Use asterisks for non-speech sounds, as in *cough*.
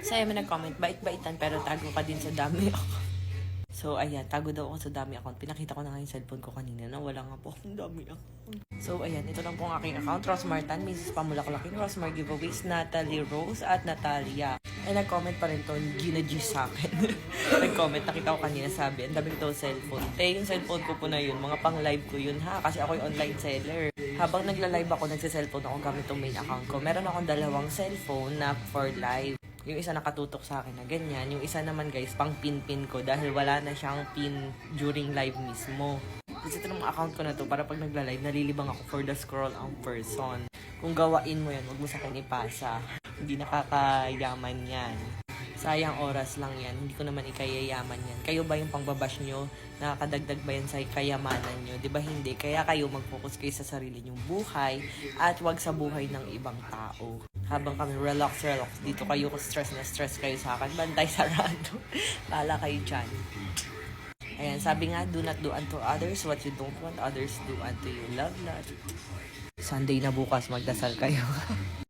Saya may nag-comment, bait-baitan pero tago ka din sa dami account. So, ayan, tago daw ako sa dami account. Pinakita ko na nga yung cellphone ko kanina na wala nga po akong dami account. So, ayan, ito lang po ang aking account. Rosmar Tan, Mrs. Pamulaklaking, Rosmar Giveaways, Natalie Rose, at Natalia. Ay, nag-comment pa rin to, Gina G sa akin. *laughs* nag-comment, nakita ko kanina, sabi, ang daming daw cellphone. Te, yung cellphone ko po na yun, mga pang-live ko yun ha, kasi ako yung online seller. Habang nagla-live ako, nagsa-cellphone ako gamit tong main account ko. Meron akong dalawang cellphone na for live. Yung isa nakatutok sa akin na ganyan. Yung isa naman guys, pang pin-pin ko dahil wala na siyang pin during live mismo. Kasi ito ng account ko na to para pag nagla-live, nalilibang ako for the scroll ang person. Kung gawain mo yan, wag mo sa akin ipasa. Hindi nakakayaman yan. Sayang oras lang yan. Hindi ko naman ikayayaman yan. Kayo ba yung pangbabash nyo? Nakakadagdag ba yan sa kayamanan nyo? Di ba hindi? Kaya kayo mag-focus kayo sa sarili nyong buhay at wag sa buhay ng ibang tao. Habang kami relax, relax. Dito kayo kung stress na stress kayo sa akin. Bantay sarado. Pala *laughs* kayo dyan. Ayan, sabi nga, do not do unto others what you don't want others do unto you. Love, love. Sunday na bukas, magdasal kayo. *laughs*